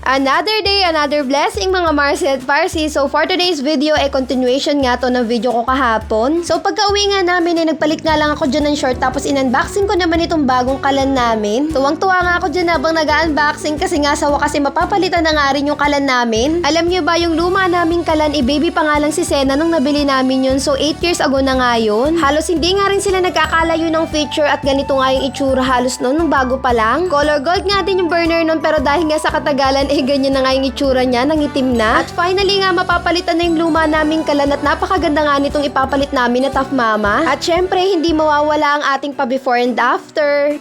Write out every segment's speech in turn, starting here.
Another day, another blessing mga Marcy at Parsi. So for today's video, eh continuation nga to ng video ko kahapon. So pagka uwi nga namin, eh nagpalit nga lang ako dyan ng short tapos in-unboxing ko naman itong bagong kalan namin. Tuwang-tuwa nga ako dyan habang nag-unboxing kasi nga sa wakas eh mapapalitan na nga rin yung kalan namin. Alam niyo ba yung luma naming kalan, eh baby pa nga lang si Sena nung nabili namin yun. So 8 years ago na nga yun. Halos hindi nga rin sila nagkakalayo ng feature at ganito nga yung itsura halos noon nung bago pa lang. Color gold nga din yung burner nun pero dahil nga sa katagalan eh ganyan na nga yung itsura niya, nangitim na. At finally nga mapapalitan na yung luma naming kalan napakaganda nga nitong ipapalit namin na Tough Mama. At syempre hindi mawawala ang ating pa before and after.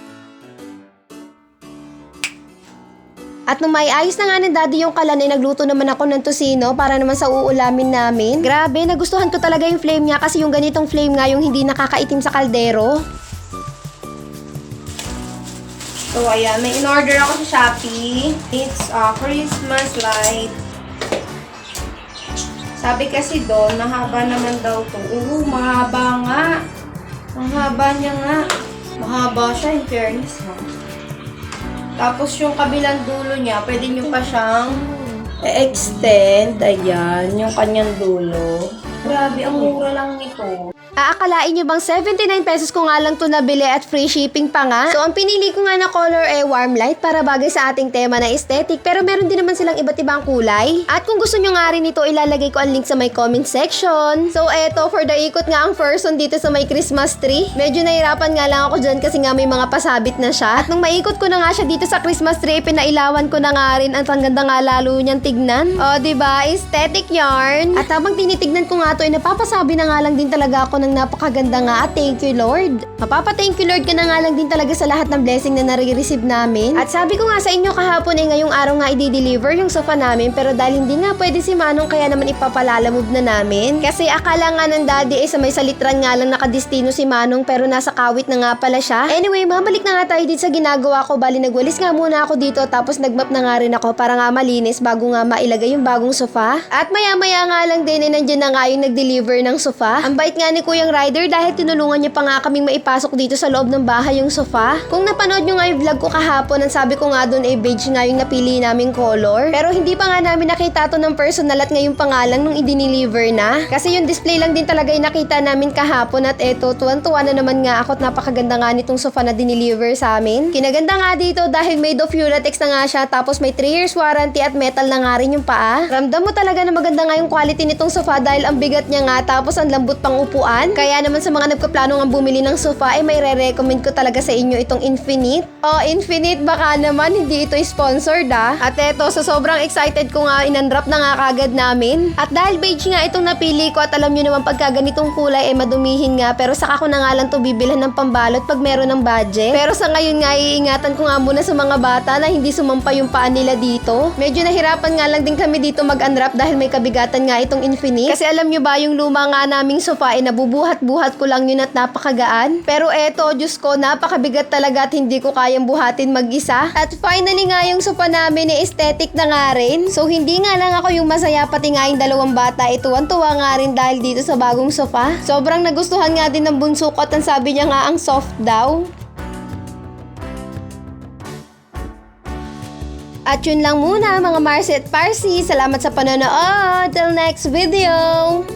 At nung may ayos na nga ng daddy yung kalan, ay nagluto naman ako ng tosino para naman sa uulamin namin. Grabe, nagustuhan ko talaga yung flame niya kasi yung ganitong flame nga yung hindi nakakaitim sa kaldero. So, ayan. May in-order ako sa Shopee. It's a Christmas light. Sabi kasi doon, mahaba naman daw to. Oo, mahaba nga. Ang haba niya nga. Mahaba siya, in fairness, ha. Tapos yung kabilang dulo niya, pwede nyo pa siyang extend Ayan, yung kanyang dulo. Grabe, ang mura lang nito. Aakalain nyo bang 79 pesos ko nga lang to nabili at free shipping pa nga? So, ang pinili ko nga na color ay warm light para bagay sa ating tema na aesthetic pero meron din naman silang iba't ibang kulay. At kung gusto nyo nga rin ito, ilalagay ko ang link sa my comment section. So, eto, for the ikot nga ang person dito sa may Christmas tree. Medyo nahirapan nga lang ako dyan kasi nga may mga pasabit na siya. At nung maikot ko na nga siya dito sa Christmas tree, pinailawan ko na nga rin at ang ganda nga lalo niyang tignan. O, di ba Aesthetic yarn. At habang tinitignan ko nga to, ay napapasabi na nga lang din talaga ako ng napakaganda nga at thank you Lord. Mapapa-thank you Lord ka na nga lang din talaga sa lahat ng blessing na nare-receive namin. At sabi ko nga sa inyo kahapon ay ngayong araw nga i-deliver yung sofa namin pero dahil hindi nga pwede si Manong kaya naman ipapalalamove na namin. Kasi akala nga ng daddy ay sa may salitran nga lang nakadestino si Manong pero nasa kawit na nga pala siya. Anyway, mabalik na nga tayo dito sa ginagawa ko. Bali nagwalis nga muna ako dito tapos nagmap na nga rin ako para nga malinis bago nga mailagay yung bagong sofa. At maya-maya nga lang din ay nandiyan na nga yung nag-deliver ng sofa. Ang bait nga ni Kuyang Rider dahil tinulungan niya pa nga kaming maipasok dito sa loob ng bahay yung sofa. Kung napanood nyo nga yung vlog ko kahapon, ang sabi ko nga doon ay beige nga yung napili naming color. Pero hindi pa nga namin nakita to ng personal at ngayong pangalan nung i-deliver na. Kasi yung display lang din talaga yung nakita namin kahapon at eto, tuwan-tuwa na naman nga ako at napakaganda nga nitong sofa na dineliver sa amin. Kinaganda nga dito dahil made of Uratex na nga siya tapos may 3 years warranty at metal na nga rin yung paa. Ramdam mo talaga na maganda nga yung quality nitong sofa dahil ang bigat niya nga tapos ang lambot pang upuan. Kaya naman sa mga nagpaplano nga bumili ng sofa ay may re-recommend ko talaga sa inyo itong Infinite. Oh, Infinite baka naman hindi ito sponsored ah. At eto, sa sobrang excited ko nga inunwrap na nga kagad namin. At dahil beige nga itong napili ko at alam nyo naman pagka ganitong kulay ay madumihin nga pero saka ko na nga lang to bibilhan ng pambalot pag meron ng budget. Pero sa ngayon nga iingatan ko nga muna sa mga bata na hindi sumampa yung paa nila dito. Medyo nahirapan nga lang din kami dito mag-unwrap dahil may kabigatan nga itong Infinite. Kasi alam nyo ba yung luma nga naming sofa ay nabubuhat-buhat ko lang yun at napakagaan. Pero eto, Diyos ko, napakabigat talaga at hindi ko kayang buhatin mag-isa. At finally nga yung sofa namin ni aesthetic na nga rin. So hindi nga lang ako yung masaya pati nga yung dalawang bata. Ito ang tuwa nga rin dahil dito sa bagong sofa. Sobrang nagustuhan nga din ng bunso ko at ang sabi niya nga ang soft daw. At yun lang muna mga Marcy at Parsi. Salamat sa panonood. Till next video!